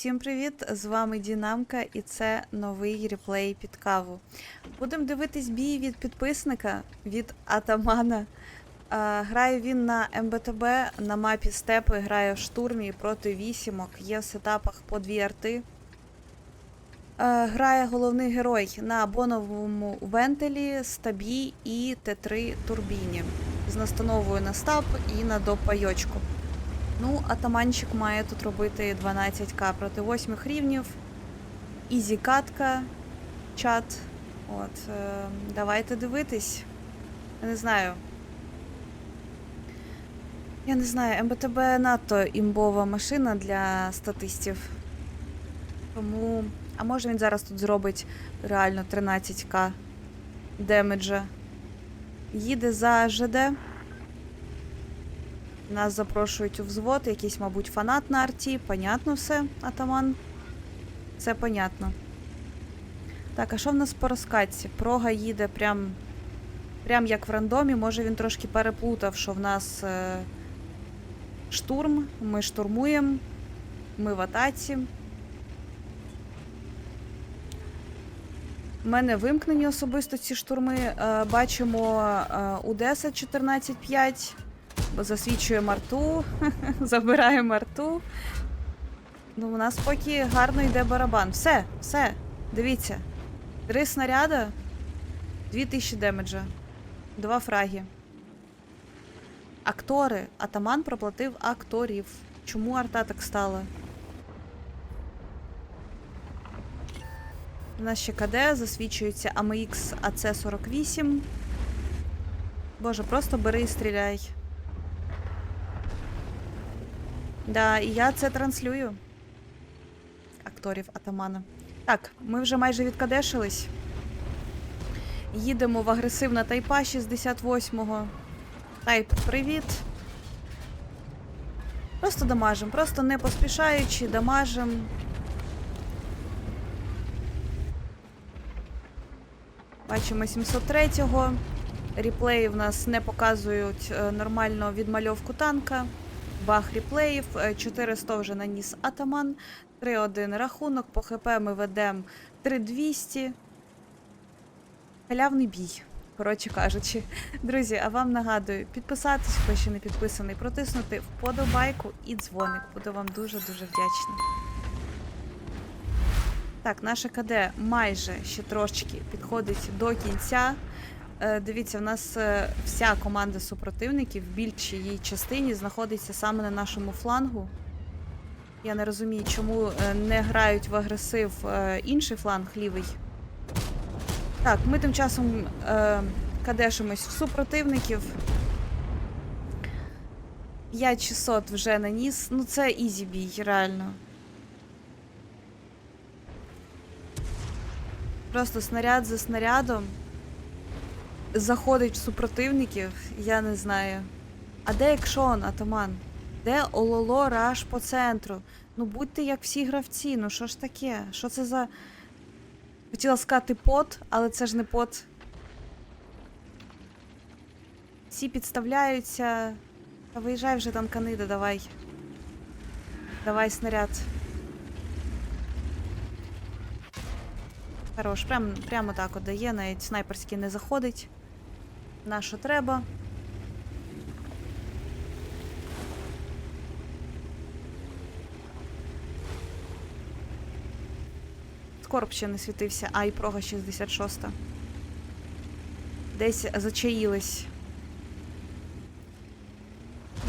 Всім привіт! З вами Дінамка, і це новий реплей під каву. Будемо дивитись бій від підписника від Атамана. А, грає він на МБТБ на мапі степи, грає в штурмі проти вісімок, є в сетапах по дві арти. А, грає головний герой на боновому вентилі, стабі і Т3 турбіні з настановою на стаб і на допайочку. Ну, атаманчик має тут робити 12к проти 8 рівнів. Ізі катка, чат. От, е, давайте дивитись. Я не знаю. Я не знаю, МБТБ надто імбова машина для статистів. Тому. А може він зараз тут зробить реально 13к демеджа. Їде за ЖД. Нас запрошують у взвод, якийсь, мабуть, фанат на арті. Понятно все, атаман. Це понятно. Так, а що в нас по розкатці? Прога їде прям, прям як в рандомі. Може він трошки переплутав, що в нас е, штурм, ми штурмуємо, ми в атаці. У мене вимкнені особисто ці штурми. Е, бачимо е, У-10 14.5. Бо засвічуємо арту, забираємо арту. Ну, у нас поки гарно йде барабан. Все, все, дивіться. Три снаряда, 2000 демеджа, два фраги. Актори. Атаман проплатив акторів. Чому арта так стала? У нас ще КД, засвічується AMX AC48. Боже, просто бери і стріляй. Да, і я це транслюю. Акторів Атамана. Так, ми вже майже відкадешились. Їдемо в агресивна тайпа 68-го. Тайп, привіт. Просто дамажим, просто не поспішаючи, дамажим. Бачимо 703-го. Реплеї в нас не показують е, нормально відмальовку танка. Баг реплеїв. Е, 400 вже наніс атаман. 3-1 рахунок. По ХП ми ведемо 3200. Халявний бій. Коротше кажучи. Друзі, а вам нагадую, підписатись, хто ще не підписаний, протиснути вподобайку і дзвоник. Буду вам дуже-дуже вдячна. Так, наша КД майже ще трошечки підходить до кінця. Е, Дивіться, в нас е, вся команда супротивників в більшій її частині знаходиться саме на нашому флангу. Я не розумію, чому е, не грають в агресив інший фланг лівий. Так, ми тим часом е, кадешимось в супротивників. 5600 вже наніс. Ну це ізі бій, реально. Просто снаряд за снарядом заходить в супротивників, я не знаю. А де екшон, атаман? Де ололо раш по центру? Ну будьте як всі гравці, ну що ж таке? Що це за. Хотіла сказати пот, але це ж не пот. Всі підставляються. Та виїжджай вже там канида, давай. Давай снаряд. Хорош, прям, прямо так от дає, навіть снайперський не заходить. На що треба. Скорб ще не світився, а і прога 66. Десь зачаїлись.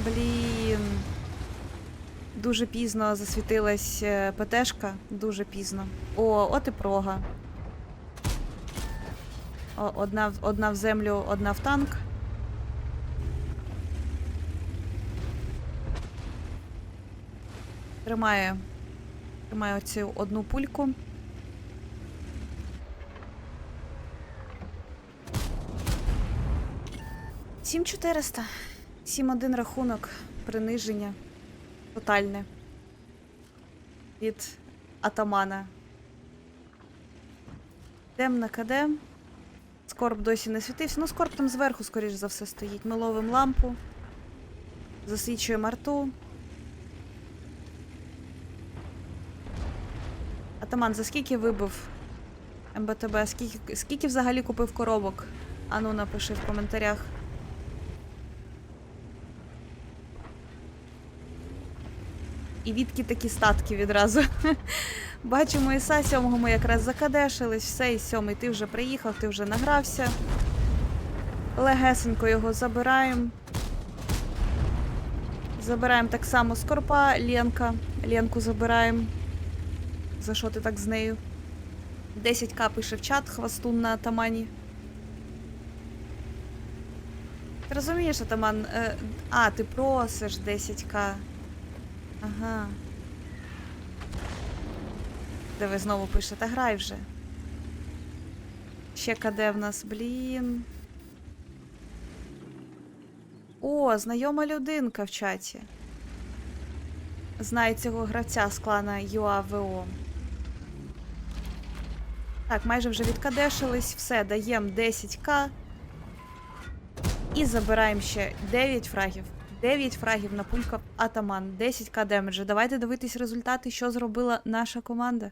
Блін. Дуже пізно засвітилась е, ПТшка. Дуже пізно. О, от і прога. Одна, одна в землю, одна в танк. Тримає. Тримає оцю одну пульку. Сім 400. 7-1 рахунок. Приниження. Тотальне. Від атамана. Йдем на КД. Скорб досі не світився. Ну, скорб там зверху, скоріш за все, стоїть. Ми ловимо лампу. Засвічуємо арту. Атаман, за скільки вибив МБТБ? Скільки, скільки взагалі купив коробок? Ану, напиши в коментарях. І відки такі статки відразу. Бачимо, Іса сьомого ми якраз закадешились, все, і сьомий ти вже приїхав, ти вже награвся. Легесенько його забираємо. Забираємо так само Скорпа, Ленка. Ленку забираємо. За що ти так з нею? 10к пише в чат, хвастун на атамані. Ти розумієш, атаман? Е, а, ти просиш 10к. Ага. Де ви знову пишете, грай вже. Ще КД в нас, блін. О, знайома людинка в чаті. Знає цього гравця з клана ЮАВО. Так, майже вже відкадешились. Все, даємо 10к. І забираємо ще 9 фрагів. 9 фрагів на пулька Атаман. 10к демеджа. Давайте дивитись результати, що зробила наша команда.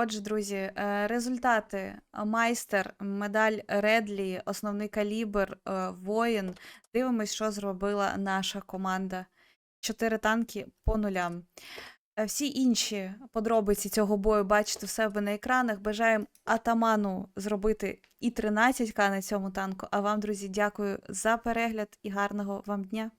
Отже, друзі, е, результати: майстер, медаль Редлі, основний калібр, е, воїн. Дивимось, що зробила наша команда. Чотири танки по нулям. Е, Всі інші подробиці цього бою бачите в себе на екранах. Бажаємо атаману зробити і 13к на цьому танку. А вам, друзі, дякую за перегляд і гарного вам дня.